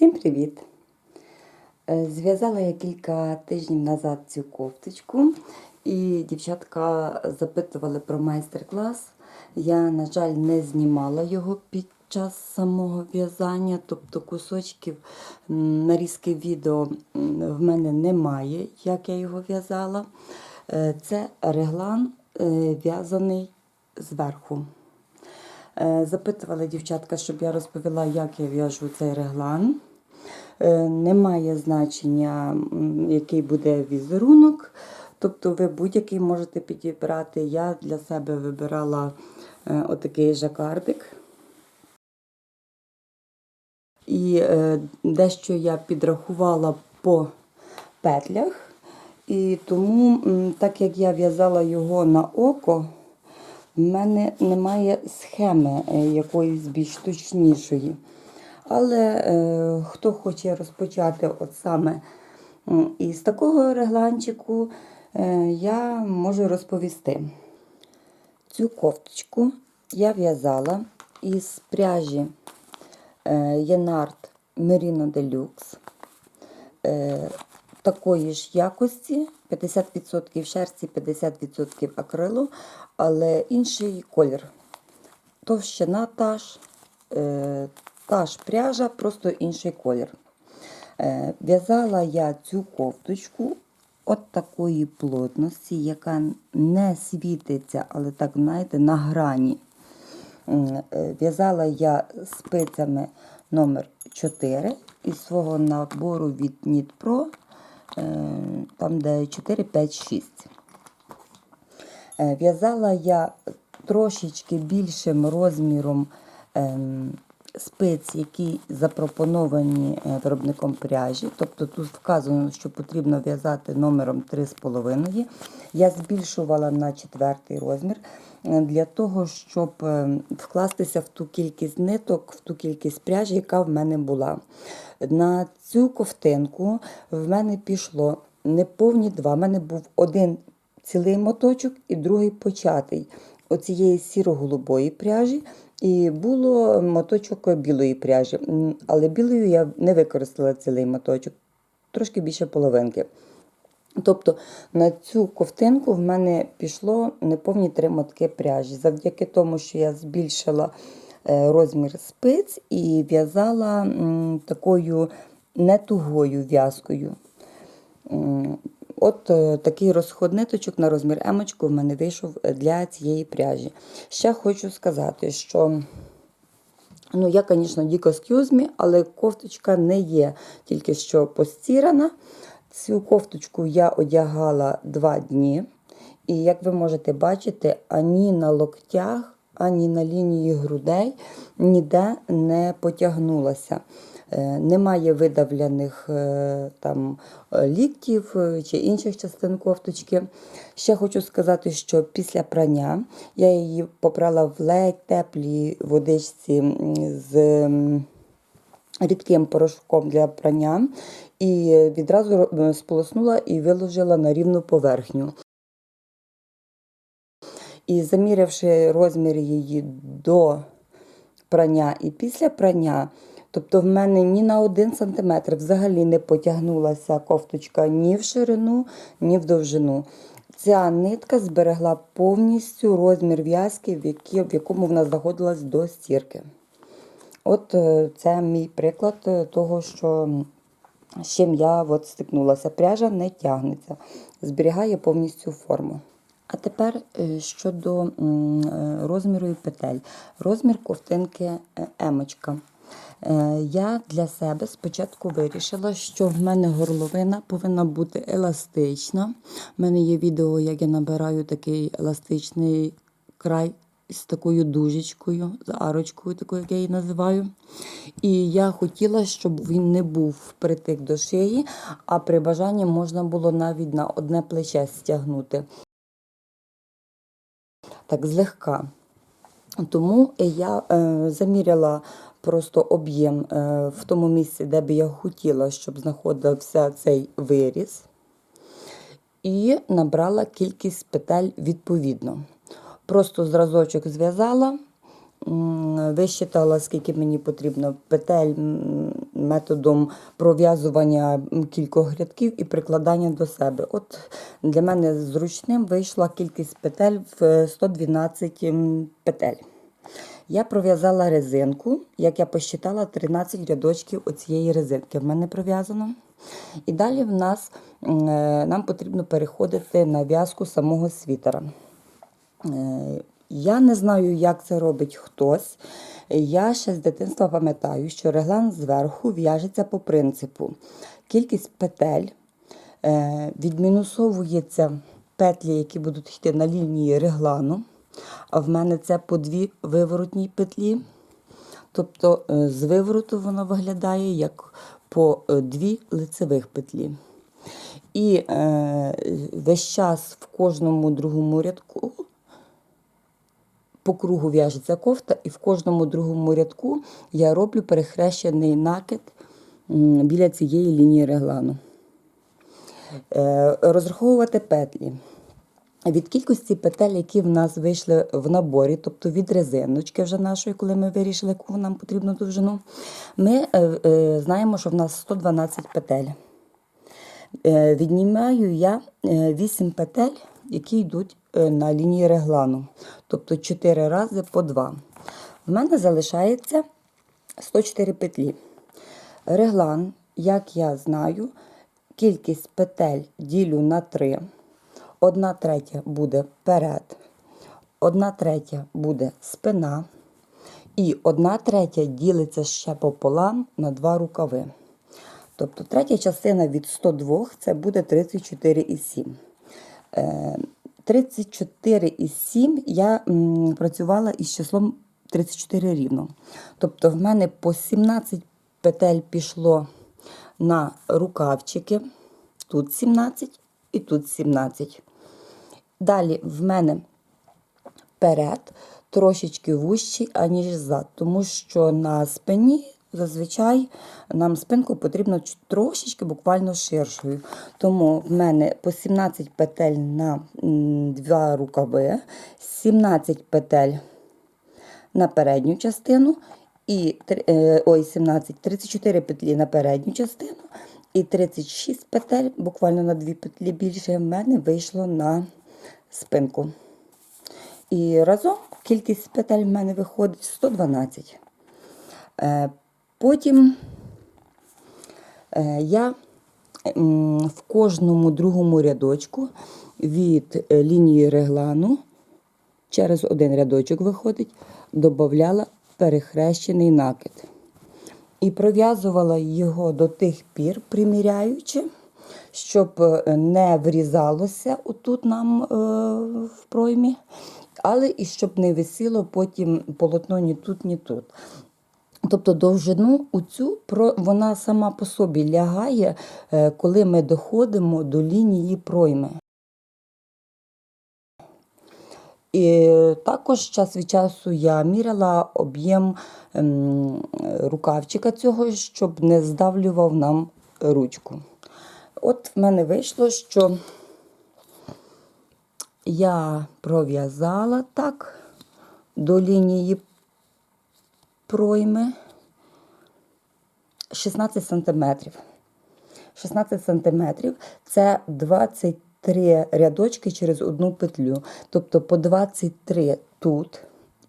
Всім привіт! Е, Зв'язала я кілька тижнів назад цю кофточку, і дівчатка запитували про майстер-клас. Я, на жаль, не знімала його під час самого в'язання, тобто кусочків нарізки відео в мене немає, як я його в'язала. Е, Це реглан е, в'язаний зверху. Запитували дівчатка, щоб я розповіла, як я в'яжу цей реглан. Е, Немає значення, який буде візерунок. Тобто ви будь-який можете підібрати. Я для себе вибирала е, отакий жакардик. І е, дещо я підрахувала по петлях. І тому, так як я в'язала його на око, в мене немає схеми якоїсь більш точнішої. Але е, хто хоче розпочати от саме із такого регланчику, е, я можу розповісти. Цю кофточку я в'язала із пряжі Єнард Merino Deluxe е, такої ж якості, 50% шерсті, 50% акрилу, але інший колір. Товщина та ж, е, та ж пряжа, просто інший колір. Е, В'язала я цю кофточку от такої плотності, яка не світиться, але так, знаєте, на грані. Е, В'язала я спицями номер 4 із свого набору від Pro, е, там де 4, 5, 6. Е, В'язала я трошечки більшим розміром ем, спиць, які запропоновані е, виробником пряжі. Тобто тут вказано, що потрібно в'язати номером 3,5. Я збільшувала на четвертий розмір е, для того, щоб е, вкластися в ту кількість ниток, в ту кількість пряжі, яка в мене була. На цю ковтинку в мене пішло неповні два. В мене був один цілий моточок і другий початий оцієї сіро-голубої пряжі. І було моточок білої пряжі. Але білою я не використала цілий моточок, трошки більше половинки. Тобто на цю ковтинку в мене пішло неповні три мотки пряжі. Завдяки тому, що я збільшила е, розмір спиць і в'язала такою нетугою в'язкою. От е, такий розход ниточок на розмір емочку в мене вийшов для цієї пряжі. Ще хочу сказати, що ну, я, звісно, excuse me, але кофточка не є тільки що постірана. Цю кофточку я одягала два дні. І як ви можете бачити, ані на локтях, ані на лінії грудей ніде не потягнулася. Е, Немає видавлених е, там е, ліктів чи інших частин кофточки. Ще хочу сказати, що після прання я її попрала в ледь теплій водичці з рідким порошком для прання і відразу сполоснула і виложила на рівну поверхню. І замірявши розмір її до прання і після прання, тобто в мене ні на один сантиметр взагалі не потягнулася кофточка ні в ширину, ні в довжину. Ця нитка зберегла повністю розмір в'язки, в, якому вона знаходилась до стірки. От е, це мій приклад е, того, що з чим я от стикнулася. Пряжа не тягнеться, зберігає повністю форму. А тепер е, щодо розміру і петель. Розмір ковтинки емочка. Е, Я для себе спочатку вирішила, що в мене горловина повинна бути еластична. У мене є відео, як я набираю такий еластичний край з такою дужечкою, з арочкою, такою, як я її називаю. І я хотіла, щоб він не був впритик до шиї, а при бажанні можна було навіть на одне плече стягнути. Так, злегка. Тому я е, заміряла просто об'єм е, в тому місці, де би я хотіла, щоб знаходився цей виріз, і набрала кількість петель відповідно. Просто зразочок зв'язала висчитала, скільки мені потрібно петель методом пров'язування кількох рядків і прикладання до себе. От для мене зручним вийшла кількість петель в е, 112 петель. Я пров'язала резинку, як я посчитала, 13 рядочків оцієї резинки в мене пров'язано. І далі в нас е, нам потрібно переходити на в'язку самого світера. Е, Я не знаю, як це робить хтось. Я ще з дитинства пам'ятаю, що реглан зверху в'яжеться по принципу. Кількість петель е, відмінусовується петлі, які будуть йти на лінії реглану. А в мене це по дві виворотні петлі. Тобто е, з вивороту воно виглядає як по е, дві лицевих петлі. І е, весь час в кожному другому рядку по кругу в'яжеться кофта, і в кожному другому рядку я роблю перехрещений накид біля цієї лінії реглану. Е, Розраховувати петлі. Від кількості петель, які в нас вийшли в наборі, тобто від резиночки вже нашої, коли ми вирішили, яку нам потрібну довжину, ми е, е, знаємо, що в нас 112 петель. Е, Віднімаю я 8 петель, які йдуть на лінії реглану, тобто 4 рази по 2. В мене залишається 104 петлі. Реглан, як я знаю, кількість петель ділю на 3. Одна третя буде перед, одна третя буде спина, і одна третя ділиться ще пополам на два рукави. Тобто третя частина від 102 це буде 34,7. Е, 34,7 я працювала із числом 34 рівно. Тобто в мене по 17 петель пішло на рукавчики, тут 17 і тут 17. Далі в мене перед трошечки вущий, аніж зад, тому що на спині зазвичай нам спинку потрібно трошечки буквально ширшою. Тому в мене по 17 петель на м, два рукави, 17 петель на передню частину, і е, ой, 17, 34 петлі на передню частину, і 36 петель, буквально на дві петлі більше, в мене вийшло на спинку. І разом кількість петель в мене виходить 112. Е, Потім е, я в кожному другому рядочку від е, лінії реглану через один рядочок виходить, додавала перехрещений накид. І пров'язувала його до тих пір, приміряючи, щоб е, не врізалося отут нам е, в проймі, але і щоб не висіло потім полотно ні тут, ні тут. Тобто довжину у вона сама по собі лягає, е, коли ми доходимо до лінії пройми. І також час від часу я міряла об'єм ем, рукавчика цього, щоб не здавлював нам ручку. От в мене вийшло, що я пров'язала так до лінії пройми 16 сантиметрів. 16 сантиметрів це 23 рядочки через одну петлю. Тобто по 23 тут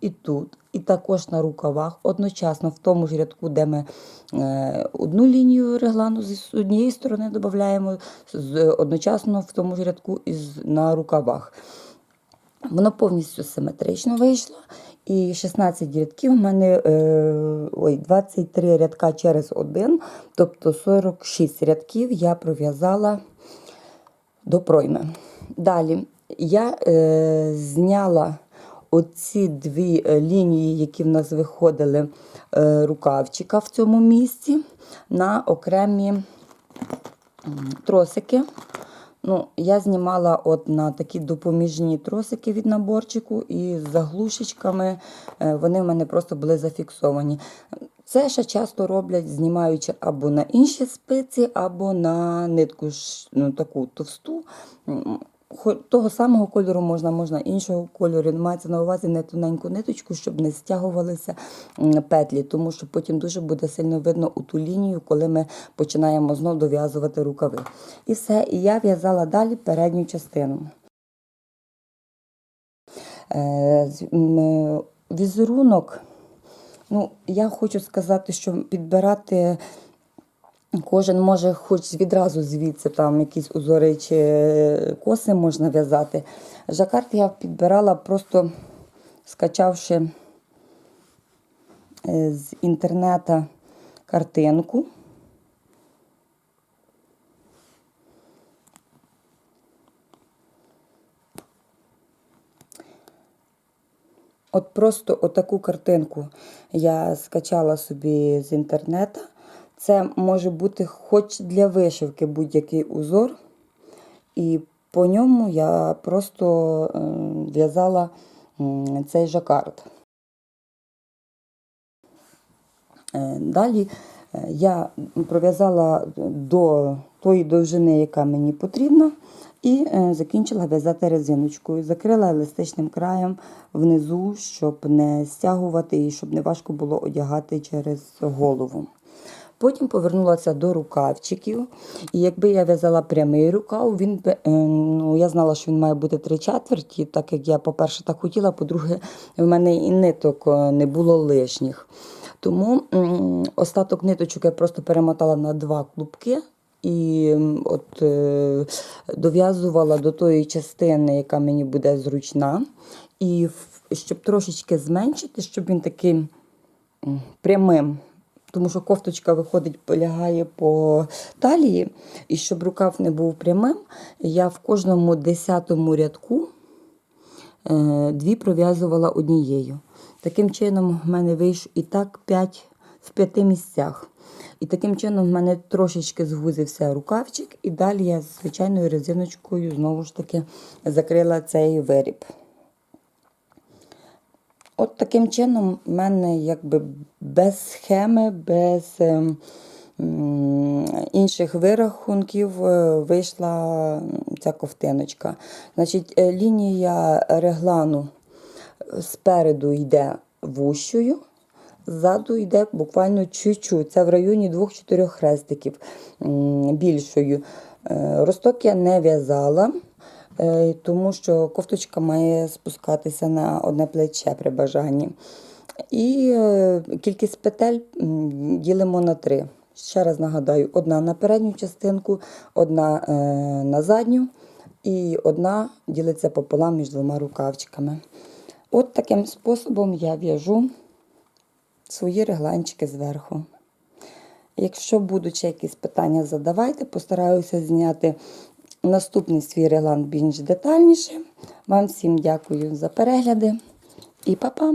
і тут, і також на рукавах, одночасно в тому ж рядку, де ми е, одну лінію реглану з однієї сторони додаємо, одночасно в тому ж рядку і на рукавах. Воно повністю симетрично вийшло. І 16 рядків у мене е, ой, 23 рядка через один, тобто 46 рядків я пров'язала до пройми. Далі я е, зняла оці дві е, лінії, які в нас виходили е, рукавчика в цьому місці, на окремі тросики. Ну, я знімала от на такі допоміжні тросики від наборчику і з заглушечками е, вони в мене просто були зафіксовані. Це ще часто роблять, знімаючи або на інші спиці, або на нитку ну, таку товсту. Того самого кольору можна, можна іншого кольору. Мається на увазі не тоненьку ниточку, щоб не стягувалися петлі, тому що потім дуже буде сильно видно у ту лінію, коли ми починаємо знов дов'язувати рукави. І все, і я в'язала далі передню частину. Е, Візерунок, ну, я хочу сказати, що підбирати кожен може хоч відразу звідси там якісь узори чи коси можна в'язати. Жакард я підбирала просто скачавши е, з інтернету картинку. От просто отаку картинку я скачала собі з інтернету. Це може бути хоч для вишивки будь-який узор. І по ньому я просто е, в'язала цей жакард. Е, Далі е, я пров'язала до тої довжини, яка мені потрібна, і закінчила в'язати резиночкою. Закрила еластичним краєм внизу, щоб не стягувати і щоб не важко було одягати через голову. Потім повернулася до рукавчиків. І якби я в'язала прямий рукав, він е, ну, я знала, що він має бути три четверті, так як я, по-перше, так хотіла, по-друге, в мене і ниток е, не було лишніх. Тому остаток ниточок я просто перемотала на два клубки і от е, дов'язувала до тої частини, яка мені буде зручна. І щоб трошечки зменшити, щоб він таким прямим. Тому що кофточка виходить, полягає по талії, і щоб рукав не був прямим, я в кожному десятому рядку е, дві пров'язувала однією. Таким чином, в мене вийшло і так 5 в п'яти місцях. І таким чином в мене трошечки звузився рукавчик, і далі я звичайною резиночкою знову ж таки закрила цей виріб. От таким чином в мене якби без схеми, без ем, інших вирахунків е, вийшла ця ковтиночка. Значить, е, лінія реглану спереду йде вущою, ззаду йде буквально чуть-чуть. Це в районі 2-4 хрестиків більшою. Е, Росток я не в'язала, е, тому що кофточка має спускатися на одне плече при бажанні. І е, кількість петель ділимо на три. Ще раз нагадаю: одна на передню частинку, одна е, на задню, і одна ділиться пополам між двома рукавчиками. От таким способом я в'яжу свої регланчики зверху. Якщо будуть ще якісь питання, задавайте. Постараюся зняти наступний свій реглан більш детальніше. Вам всім дякую за перегляди і па-па!